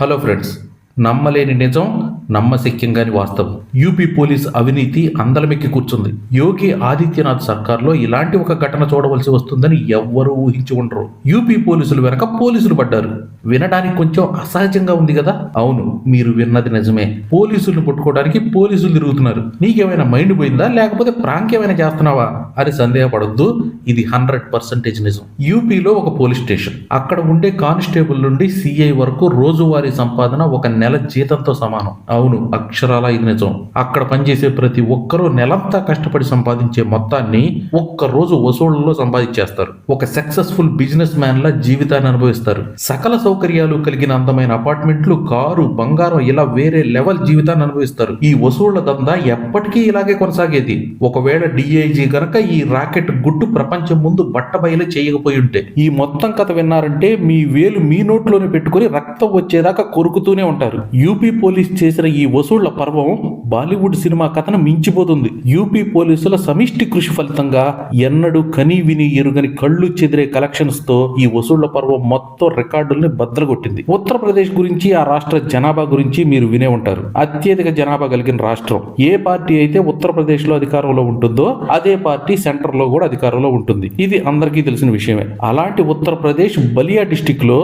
Hello friends నమ్మలేని నిజం నమ్మశక్యంగాని వాస్తవం. యూపీ పోలీస్ అవినీతి అందలమెక్కి కూర్చుంది. యోగి ఆదిత్యనాథ్ సర్కార్లో ఇలాంటి ఒక ఘటన చూడవలసి వస్తుందని ఎవ్వరూ ఊహించి ఉండరు. యూపీ పోలీసులు వెనక పోలీసులు పడ్డారు. వినడానికి కొంచెం అసహజంగా ఉంది కదా? అవును మీరు విన్నది నిజమే. పోలీసులను పట్టుకోవడానికి పోలీసులు తిరుగుతున్నారు. నీకేమైనా మైండ్ పోయిందా? లేకపోతే ప్రాంక్ ఏమైనా చేస్తున్నావా? అని సందేహపడద్దు. ఇది హండ్రెడ్ పర్సెంటేజ్ నిజం. యూపీలో ఒక పోలీస్ స్టేషన్. అక్కడ ఉండే కానిస్టేబుల్ నుండి సిఐ వరకు రోజువారీ సంపాదన ఒక నెల జీతంతో సమానం. అవును అక్షరాల ఇది నిజం. అక్కడ పనిచేసే ప్రతి ఒక్కరూ నెలంతా కష్టపడి సంపాదించే మొత్తాన్ని ఒక్క రోజు వసూళ్ళలో సంపాదించేస్తారు. ఒక సక్సెస్ఫుల్ బిజినెస్ మ్యాన్ లా జీవితాన్ని అనుభవిస్తారు. సకల సౌకర్యాలు కలిగిన అందమైన అపార్ట్మెంట్లు కారు బంగారం ఇలా వేరే లెవెల్ జీవితాన్ని అనుభవిస్తారు. ఈ వసూళ్ళ దందా ఎప్పటికీ ఇలాగే కొనసాగేది. ఒకవేళ డిఐజీ గనక ఈ రాకెట్ గుట్టు ప్రపంచం ముందు బట్టబయలు చేయకపోయి ఉంటే ఈ మొత్తం కథ విన్నారంటే మీ వేలు మీ నోట్లోనే పెట్టుకుని రక్తం వచ్చేదాకా కొరుకుతూనే ఉంటారు. యూపీ పోలీస్ చేసిన ఈ వసూళ్ళ పర్వం బాలీవుడ్ సినిమా కథను మించిపోతుంది. యూపీ పోలీసుల సమిష్టి కృషి ఫలితంగా ఎన్నడూ కనీ విని ఎరుగని కళ్ళు చెదిరే కలెక్షన్స్తో ఈ వసూళ్ళ పర్వం మొత్తం రికార్డుల్ని బద్దలగొట్టింది. ఉత్తరప్రదేశ్ గురించి ఆ రాష్ట్ర జనాభా గురించి మీరు వినే ఉంటారు. అత్యధిక జనాభా కలిగిన రాష్ట్రం. ఏ పార్టీ అయితే ఉత్తరప్రదేశ్లో అధికారంలో ఉంటుందో అదే పార్టీ సెంటర్లో కూడా అధికారంలో ఉంటుంది. ఇది అందరికీ తెలిసిన విషయమే. అలాంటి ఉత్తరప్రదేశ్ బలియా డిస్టిక్లో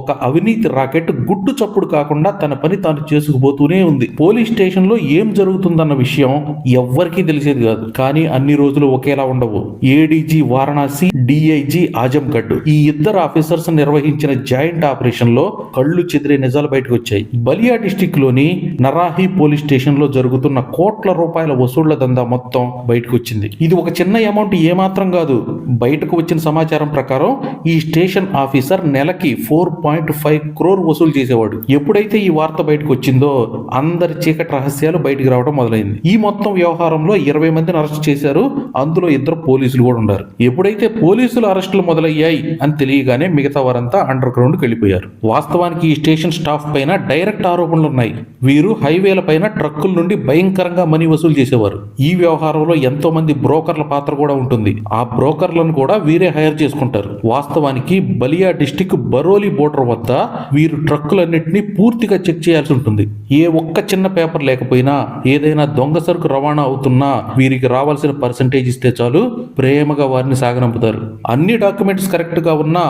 ఒక అవినీతి రాకెట్ గుట్టు చప్పుడు కాకుండా తన పని తాను చేసుకుపోతూనే ఉంది. పోలీస్ స్టేషన్లో ఏం జరుగుతుందన్న విషయం ఎవ్వరికీ తెలిసేది కాదు. కానీ అన్ని రోజులు ఒకేలా ఉండవు. ఏడీజీ వారణాసి డిఐజీ ఆజంగఢ్ ఈ ఇద్దరు ఆఫీసర్స్ నిర్వహించిన జాయింట్ ఆపరేషన్లో కళ్ళు చెదిరే నిజాలు బయటకు వచ్చాయి బలియా డిస్టిక్లోని నరాహి పోలీస్ స్టేషన్లో జరుగుతున్న కోట్ల రూపాయల వసూళ్ళ దందా మొత్తం బయటకు వచ్చింది ఇది ఒక చిన్న అమౌంట్ ఏమాత్రం కాదు. బయటకు వచ్చిన సమాచారం ప్రకారం ఈ స్టేషన్ ఆఫీసర్ నెలకి ఫోర్ పాయింట్ ఫైవ్ క్రోర్ వసూలు చేసేవాడు. ఎప్పుడైతే ఈ వార్త బయటకు వచ్చిందో అందరి చీకటి రహస్యాలు బయటకు రావడం మొదలైంది. ఈ మొత్తం వ్యవహారంలో ఇరవై మందిని అరెస్ట్ చేశారు. అందులో ఇద్దరు పోలీసులు కూడా ఉన్నారు ఎప్పుడైతే పోలీసులు అరెస్టులు మొదలయ్యాయి అని తెలియగానే మిగతా వారంతా అండర్ గ్రౌండ్కి వెళ్ళిపోయారు. వాస్తవానికి ఈ స్టేషన్ స్టాఫ్ పైన డైరెక్ట్ ఆరోపణలు ఉన్నాయి. వీరు హైవేల పైన ట్రక్కుల నుండి భయంకరంగా మనీ వసూలు చేసేవారు. ఈ వ్యవహారంలో ఎంతో మంది బ్రోకర్ల పాత్ర కూడా ఉంటుంది. ఆ బ్రోకర్లను కూడా వీరే హైర్ చేసుకుంటారు. వాస్తవానికి బలియా డిస్టిక్ బరోలి బోర్డర్ వద్ద వీరు ట్రక్కులన్నింటినీ పూర్తిగా చెక్ చేయాల్సి ఉంటుంది. ఏ ఒక్క చిన్న పేపర్ లేకపోయినా ఏదైనా దొంగ సరుకు రవాణా అవుతున్నా వీరికి రావాల్సిన పర్సంటేజ్ ఇస్తే చాలు ప్రేమగా వారిని సాగనంపుతారు. అన్ని డాక్యుమెంట్స్ కరెక్ట్గా ఉన్నా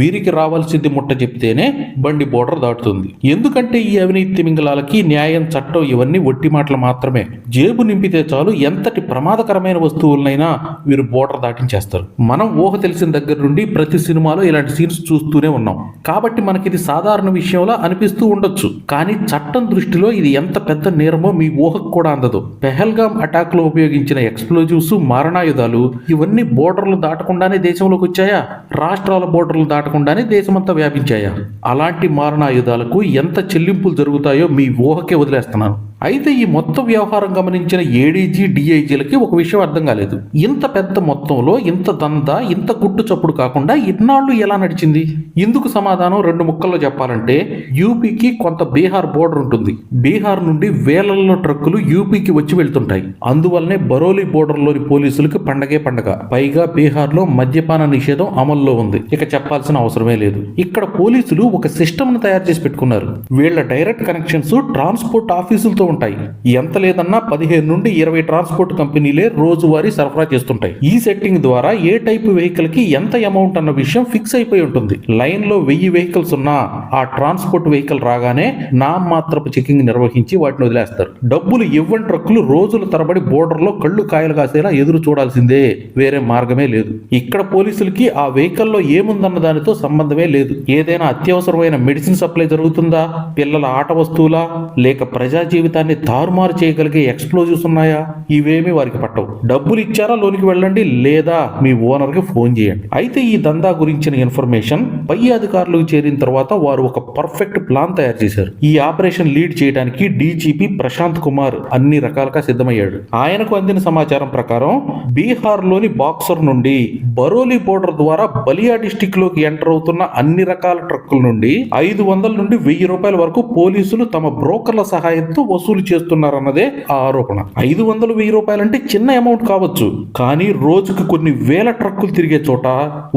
వీరికి రావాల్సింది ముట్ట చెప్తేనే బండి బోర్డర్ దాటుతుంది. ఎందుకంటే ఈ అవినీతి తిమింగళాలకి న్యాయం చట్టం ఇవన్నీ ఒట్టి మాటలు మాత్రమే. జేబు నింపితే చాలు ఎంతటి ప్రమాదకరమైన వస్తువులనైనా వీరు బోర్డర్ దాటించేస్తారు. మనం ఊహ తెలిసిన దగ్గర నుండి ప్రతి సినిమాలో ఇలాంటి సీన్స్ చూస్తూనే ఉన్నాం. కాబట్టి మనకి ఇది సాధారణ విషయంలా అనిపిస్తూ ఉండొచ్చు. కానీ చట్టం దృష్టిలో ఇది ఎంత పెద్ద నేరమో మీ ఊహకు కూడా అందదు. పెహల్గామ్ అటాక్లో ఉపయోగించిన ఎక్స్ప్లోజివ్స్ మారణాయుధాలు ఇవన్నీ బోర్డర్లు దాటకుండానే దేశంలోకి వచ్చాయా? రాష్ట్రాల బోర్డర్లు దాటకుండానే దేశమంతా వ్యాపించాయా? అలాంటి మారణాయుధాలకు ఎంత చెల్లింపులు జరుగుతాయో మీ ఊహకే వదిలేస్తున్నాను. అయితే ఈ మొత్తం వ్యవహారం గమనించిన ఏడీజీ డిఐజీలకి ఒక విషయం అర్థం కాలేదు. ఇంత పెద్ద మొత్తంలో ఇంత దంద ఇంత గుట్టు చప్పుడు కాకుండా ఇన్నాళ్ళు ఎలా నడిచింది? ఇందుకు సమాధానం రెండు ముక్కల్లో చెప్పాలంటే యూపీకి కొంత బీహార్ బోర్డర్ ఉంటుంది. బీహార్ నుండి వేలల్లో ట్రక్కులు యూపీకి వచ్చి వెళ్తుంటాయి. అందువల్లనే బరోలి బోర్డర్లోని పోలీసులకు పండగే పండగ. పైగా బీహార్లో మద్యపాన నిషేధం అమల్లో ఉంది. ఇక చెప్పాల్సిన అవసరమే లేదు. ఇక్కడ పోలీసులు ఒక సిస్టమ్ను తయారు చేసి పెట్టుకున్నారు. వీళ్ళ డైరెక్ట్ కనెక్షన్స్ ట్రాన్స్పోర్ట్ ఆఫీసులతో ఉంటాయి. ఎంత లేదన్నా పదిహేను నుండి ఇరవై ట్రాన్స్పోర్ట్ కంపెనీలే రోజువారీ సరఫరా చేస్తుంటాయి. ఈ సెట్టింగ్ ద్వారా ఏ టైప్ వెహికల్కి ఎంత అమౌంట్ అన్న విషయం ఫిక్స్ అయిపోయి ఉంటుంది. లైన్లో వెయ్యి వెహికల్స్ ఉన్నా ఆ ట్రాన్స్పోర్ట్ వెహికల్ రాగానే నామ్ మాత్రపు చెకింగ్ నిర్వహించి వాటిని వదిలేస్తారు. డబ్బులు ఇవ్వని ట్రక్కులు రోజుల తరబడి బోర్డర్లో కళ్ళు కాయలు కాసేలా ఎదురు చూడాల్సిందే. వేరే మార్గమే లేదు. ఇక్కడ పోలీసులకి ఆ వెహికల్లో ఏముందన్న దానితో సంబంధమే లేదు. ఏదైనా అత్యవసరమైన మెడిసిన్ సప్లై జరుగుతుందా? పిల్లల ఆట వస్తువులా? లేక ప్రజా జీవితాన్ని తారుమారు చేయగలిగే ఎక్స్ప్లోజివ్స్ ఉన్నాయా? ఇవేమీ వారికి పట్టవు. డబ్బులు ఇచ్చారా లోనికి వెళ్ళండి లేదా మీ ఓనర్కి ఫోన్ చేయండి. అయితే ఈ దందా గురించిన ఇన్ఫర్మేషన్ పై అధికారులకు చేరిన తర్వాత వారు ఒక పర్ఫెక్ట్ ప్లాన్ తయారు చేశారు. ఈ ఆపరేషన్ లీడ్ చేయడానికి డీజీపీ ప్రశాంత్ కుమార్ అన్ని రకాలుగా సిద్ధమయ్యాడు. ఆయనకు అందిన సమాచారం ప్రకారం బీహార్లోని బాక్సర్ నుండి బరోలి బోర్డర్ ద్వారా బలియా డిస్టిక్లోకి ఎంటర్ అవుతున్న అన్ని రకాల ట్రక్కుల నుండి ఐదు వందల నుండి వెయ్యి రూపాయల వరకు పోలీసులు తమ బ్రోకర్ల సహాయంతో వసూలు వసూలు చేస్తున్నారన్నదే ఆ ఆరోపణ. ఐదు వందలు వెయ్యి రూపాయలంటే చిన్న అమౌంట్ కావచ్చు. కానీ రోజుకు కొన్ని వేల ట్రక్కులు తిరిగే చోట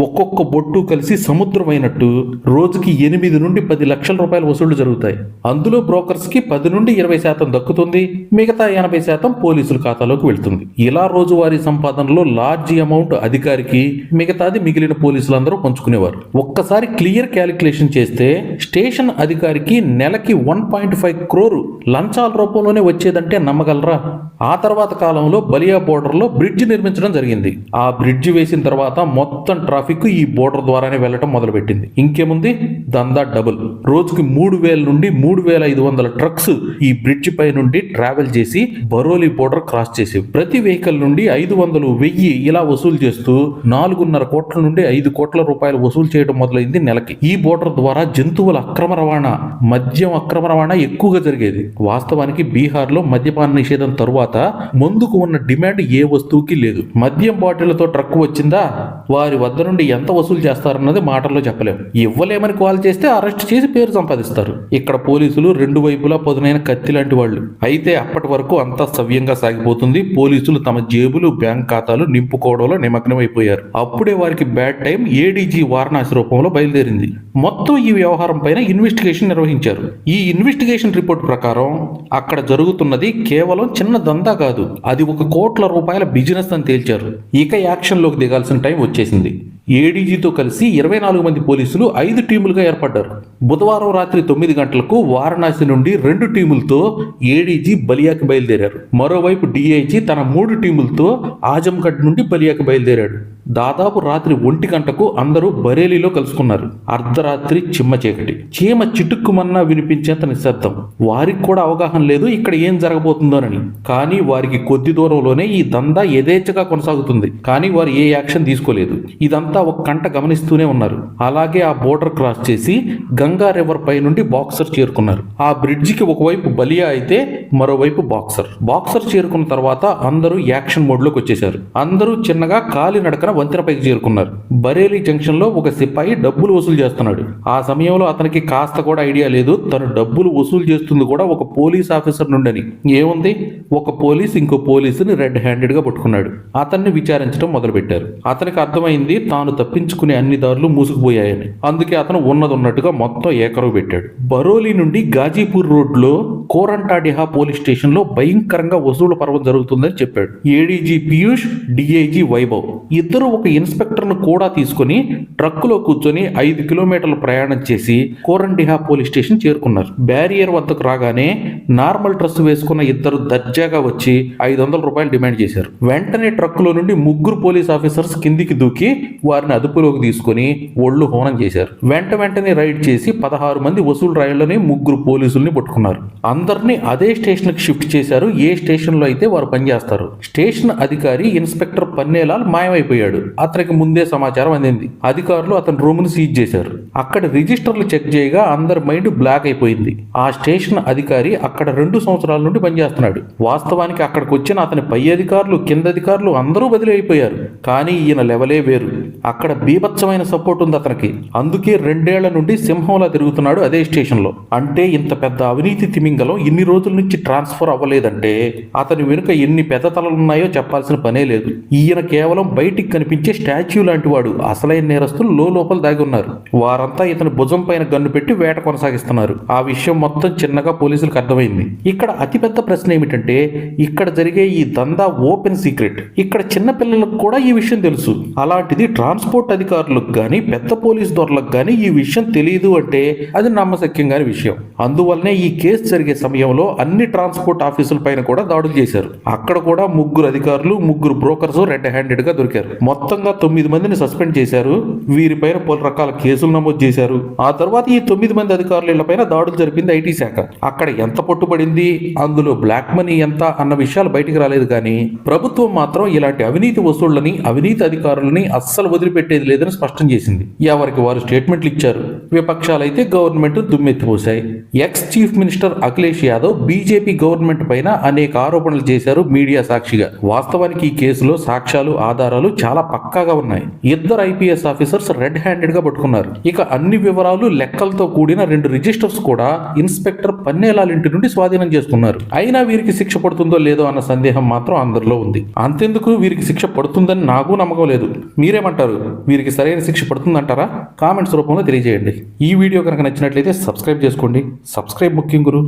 ఒక్కొక్క బొట్టు కలిసి సముద్రమైనట్టు రోజుకి ఎనిమిది నుండి పది లక్షల రూపాయల వసూళ్ళు జరుగుతాయి. అందులో బ్రోకర్స్కి పది నుండి ఇరవై శాతం దక్కుతుంది. మిగతా ఎనభై శాతం పోలీసుల ఖాతాలోకి వెళ్తుంది. ఇలా రోజువారీ సంపాదనలో లార్జ్ అమౌంట్ అధికారికి మిగతాది మిగిలిన పోలీసులందరూ పంచుకునేవారు. ఒక్కసారి క్లియర్ క్యాలిక్యులేషన్ చేస్తే స్టేషన్ అధికారికి నెలకి వన్ పాయింట్ ఫైవ్ క్రోరు లంచాల రూపంలోనే వచ్చేదంటే నమ్మగలరా? ఆ తర్వాత కాలంలో బలియా బోర్డర్లో బ్రిడ్జ్ నిర్మించడం జరిగింది. ఆ బ్రిడ్జ్ వేసిన తర్వాత మొత్తం ట్రాఫిక్ ఈ బోర్డర్ ద్వారానే వెళ్ళటం మొదలుపెట్టింది. ఇంకేముంది? దందా డబుల్. రోజుకి మూడు వేల నుండి మూడు వేల ఐదు వందల ట్రక్స్ ఈ బ్రిడ్జ్ పై నుండి ట్రావెల్ చేసి బరోలి బోర్డర్ క్రాస్ చేసేవి. ప్రతి వెహికల్ నుండి ఐదు వందలు వెయ్యి ఇలా వసూలు చేస్తూ నాలుగున్నర కోట్ల నుండి ఐదు కోట్ల రూపాయలు వసూలు చేయడం మొదలైంది నెలకి. ఈ బోర్డర్ ద్వారా జంతువుల అక్రమ రవాణా మద్యం అక్రమ రవాణా ఎక్కువగా జరిగేది. వాస్తవానికి బీహార్లో మద్యపాన నిషేధం తరువాత ముందుకు ఉన్న డిమాండ్ ఏ వస్తువుకి లేదు. మద్యం బాటిళ్ళతో ట్రక్ వచ్చిందా? వారి వద్ద నుండి ఎంత వసూలు చేస్తారన్నది మాటల్లో చెప్పలేము ఇవ్వలేమని కాల్ చేస్తే అరెస్ట్ చేసి పేరు సంపాదిస్తారు. ఇక్కడ పోలీసులు రెండు వైపులా పదునైన కత్తి లాంటి వాళ్ళు. అయితే అప్పటి వరకు అంతా సవ్యంగా సాగిపోతుంది. పోలీసులు తమ జేబులు బ్యాంక్ ఖాతాలు నింపుకోవడంలో నిమగ్నమైపోయారు. అప్పుడే వారికి బ్యాడ్ టైం ఏడీజీ వారణాసి రూపంలో బయలుదేరింది. మొత్తం ఈ వ్యవహారం పైన ఇన్వెస్టిగేషన్ నిర్వహించారు. ఈ ఇన్వెస్టిగేషన్ రిపోర్ట్ ప్రకారం అక్కడ జరుగుతున్నది కేవలం చిన్న దందా కాదు. అది ఒక కోట్ల రూపాయల బిజినెస్ అని తేల్చారు. ఇక యాక్షన్లోకి దిగాల్సిన టైం వచ్చేసింది. ఏడీజీతో కలిసి ఇరవై నాలుగు మంది పోలీసులు ఐదు టీములుగా ఏర్పడ్డారు. బుధవారం రాత్రి తొమ్మిది గంటలకు వారణాసి నుండి రెండు టీములతో ఏడీజీ బలియాకి బయలుదేరారు. మరోవైపు డిఐజీ తన మూడు టీములతో ఆజంగఢ్ నుండి బలియాకి బయలుదేరాడు. దాదాపు రాత్రి ఒంటి గంటకు అందరూ బరేలీలో కలుసుకున్నారు. అర్ధరాత్రి చిమ్మ చీకటి. చీమ చిటుక్కుమన్నా వినిపించేంత నిశ్శబ్దం. వారికి కూడా అవగాహన లేదు ఇక్కడ ఏం జరగబోతుందోనని. కానీ వారికి కొద్ది దూరంలోనే ఈ దందా యథేచ్ఛగా కొనసాగుతుంది. కానీ వారు ఏ యాక్షన్ తీసుకోలేదు. ఇదంతా ఒక కంట గమనిస్తూనే ఉన్నారు. అలాగే ఆ బోర్డర్ క్రాస్ చేసి గంగా రివర్ పై నుండి బాక్సర్ చేరుకున్నారు. ఆ బ్రిడ్జికి ఒకవైపు బలియా అయితే మరోవైపు బాక్సర్. బాక్సర్ చేరుకున్న తర్వాత అందరూ యాక్షన్ మోడ్లోకి వచ్చేశారు. అందరూ చిన్నగా కాలి నడకన వంతెనపైకి చేరుకున్నారు. బరేలీ జంక్షన్లో ఒక సిపాయి డబ్బులు వసూలు చేస్తున్నాడు. ఆ సమయంలో అతనికి కాస్త కూడా ఐడియా లేదు. తను డబ్బులు వసూలు చేస్తుంది కూడా ఒక పోలీస్ ఆఫీసర్ నుండని. ఏముంది? ఒక పోలీస్ ఇంకో పోలీసుని రెడ్ హ్యాండెడ్గా పట్టుకున్నాడు. అతన్ని విచారించడం మొదలుపెట్టారు. అతనికి అర్థమైంది తాను తప్పించుకునే అన్ని దారులు మూసుకుపోయాయని. అందుకే అతను ఉన్నది ఉన్నట్టుగా మొత్తం ఏకరవు పెట్టాడు. బరోలీ నుండి గాజీపూర్ రోడ్లో కోరంటాడిహా పోలీస్ స్టేషన్లో భయంకరంగా వసూలు పర్వం జరుగుతుందని చెప్పాడు. ADG Piyush DIG Vaibhav. ఇద్దరు ఒక ఇన్స్పెక్టర్ను కూడా తీసుకుని ట్రక్కులో కూర్చొని ఐదు కిలోమీటర్లు ప్రయాణం చేసి కోరండిహా పోలీస్ స్టేషన్ చేరుకున్నారు. బ్యారియర్ వద్దకు రాగానే నార్మల్ డ్రెస్ వేసుకున్న ఇద్దరు దర్జాగా వచ్చి ఐదు వందల రూపాయలు డిమాండ్ చేశారు. వెంటనే ట్రక్కులో నుండి ముగ్గురు పోలీస్ ఆఫీసర్స్ కిందికి దూకి వారిని అదుపులోకి తీసుకుని ఒళ్ళు హోనం చేశారు. వెంట వెంటనే రైడ్ చేసి పదహారు మంది వసూలు రైళ్ళని ముగ్గురు పోలీసుల్ని పట్టుకున్నారు. అందరినీ అదే స్టేషన్కి షిఫ్ట్ చేశారు. ఏ స్టేషన్లో అయితే వారు పనిచేస్తారు. స్టేషన్ అధికారి ఇన్స్పెక్టర్ పన్నేలాల్ మాయమైపోయాడు. అతనికి ముందే సమాచారం అందింది. అధికారులు అతని రూమ్ను సీజ్ చేశారు. అక్కడ రిజిస్టర్లు చెక్ చేయగా అందరి మైండ్ బ్లాక్ అయిపోయింది. ఆ స్టేషన్ అధికారి అక్కడ రెండు సంవత్సరాల నుండి పనిచేస్తున్నాడు. వాస్తవానికి అక్కడికి వచ్చిన అతని పై అధికారులు కింద అధికారులు అందరూ బదిలీ అయిపోయారు. కానీ ఈయన లెవలే వేరు. అక్కడ బీభత్సమైన సపోర్ట్ ఉంది అతనికి. అందుకే రెండేళ్ళ నుండి సింహంలా తిరుగుతున్నాడు అదే స్టేషన్లో అంటే ఇంత పెద్ద అవినీతి తిమింగలం ఇన్ని రోజుల నుంచి ట్రాన్స్ఫర్ అవ్వలేదంటే అతని వెనుక ఎన్ని పెద్ద తలలున్నాయో చెప్పాల్సిన పనే లేదు. ఈయన కేవలం బయటికి కనిపించే స్టాచ్యూ లాంటి వాడు. అసలైన నేరస్తులు లో లోపల దాగి ఉన్నారు. వారంతా ఇతని భుజం పైన గన్ను పెట్టి వేట కొనసాగిస్తున్నారు. ఆ విషయం మొత్తం చిన్నగా పోలీసులకు అర్థమైంది. ఇక్కడ అతిపెద్ద ప్రశ్న ఏమిటంటే ఇక్కడ జరిగే ఈ దందా ఓపెన్ సీక్రెట్. ఇక్కడ చిన్న పిల్లలకు కూడా ఈ విషయం తెలుసు. అలాంటిది ట్రాన్స్పోర్ట్ అధికారులకు కానీ పెద్ద పోలీస్ దొరలకు కానీ ఈ విషయం తెలియదు అంటే అది నమ్మశక్యం కాని విషయం. అందువల్లనే ఈ కేసు జరిగే సమయంలో అన్ని ట్రాన్స్పోర్ట్ ఆఫీసుల పైన కూడా దాడులు చేశారు. అక్కడ కూడా ముగ్గురు అధికారులు ముగ్గురు బ్రోకర్స్ రెడ్ హ్యాండెడ్గా దొరికారు. మొత్తంగా తొమ్మిది మందిని సస్పెండ్ చేశారు. వీరిపైన పలు రకాల కేసులు నమోదు చేశారు. ఆ తర్వాత ఈ తొమ్మిది మంది అధికారుల ఇళ్ళపైన దాడులు జరిపింది ఐటీ శాఖ. అక్కడ ఎంత పట్టుబడింది? అందులో బ్లాక్ మనీ ఎంత? అన్న విషయాలు బయటికి రాలేదు కానీ ప్రభుత్వం మాత్రం ఇలాంటి అవినీతి వసూళ్ళని అవినీతి అధికారులని అస్సలు వదిలిపెట్టేది లేదని స్పష్టం చేసింది. ఎవరికి వారు స్టేట్మెంట్లు ఇచ్చారు? విపక్షాలైతే government దుమ్మెత్తిపోశాయి. Ex chief minister Akhilesh Yadav BJP government పైన అనేక ఆరోపణలు చేశారు మీడియా సాక్షిగా. వాస్తవానికి ఈ కేసులో సాక్షి సాక్ష్యాలు ఆధారాలు చాలా పక్కాగా ఉన్నాయి. ఇద్దరు ఐపీఎస్ ఆఫీసర్స్ రెడ్ హ్యాండెడ్గా పట్టుకున్నారు. ఇక అన్ని వివరాలు లెక్కలతో కూడిన రెండు రిజిస్టర్స్ కూడా ఇన్స్పెక్టర్ పన్నేలాల్ ఇంటి నుండి స్వాధీనం చేసుకున్నారు. అయినా వీరికి శిక్ష పడుతుందో లేదో అన్న సందేహం మాత్రం అందరిలో ఉంది. అంతెందుకు వీరికి శిక్ష పడుతుందని నాకు నమ్మకం లేదు. మీరేమంటారు? వీరికి సరైన శిక్ష పడుతుందంటారా? కామెంట్స్ రూపంలో తెలియజేయండి. ఈ వీడియో కనుక నచ్చినట్లయితే సబ్స్క్రైబ్ చేసుకోండి. సబ్స్క్రైబ్ ముఖ్యం గురు.